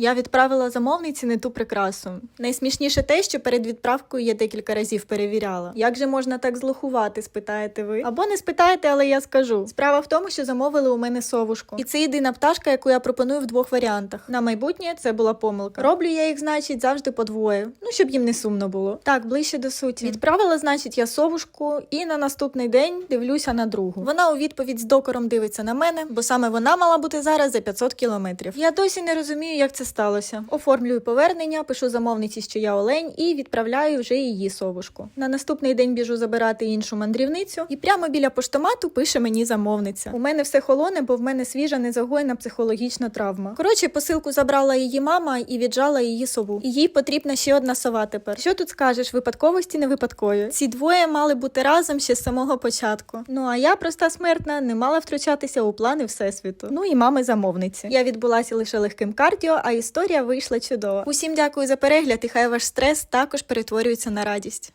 Я відправила замовниці не ту прикрасу. Найсмішніше те, що перед відправкою я декілька разів перевіряла. Як же можна так злохувати, спитаєте ви? Або не спитаєте, але я скажу. Справа в тому, що замовили у мене совушку. І це єдина пташка, яку я пропоную в двох варіантах. На майбутнє це була помилка. Роблю я їх, значить, завжди по двоє. Ну, щоб їм не сумно було. Так, ближче до суті. Відправила, значить, я совушку, і на наступний день дивлюся на другу. Вона у відповідь з докором дивиться на мене, бо саме вона мала бути зараз за 500 кілометрів. Я досі не розумію, як це сталося. Оформлюю повернення, пишу замовниці, що я олень, і відправляю вже її совушку. На наступний день біжу забирати іншу мандрівницю, і прямо біля поштомату пише мені замовниця. У мене все холоне, бо в мене свіжа незагоєна психологічна травма. Коротше, посилку забрала її мама і віджала її сову. І їй потрібна ще одна сова тепер. Що тут скажеш? Випадковості не випадкові. Ці двоє мали бути разом ще з самого початку. Ну а я, проста смертна, не мала втручатися у плани всесвіту. Ну і мами замовниці. Я відбулася лише легким кардіо, а історія вийшла чудово. Усім дякую за перегляд, і хай ваш стрес також перетворюється на радість.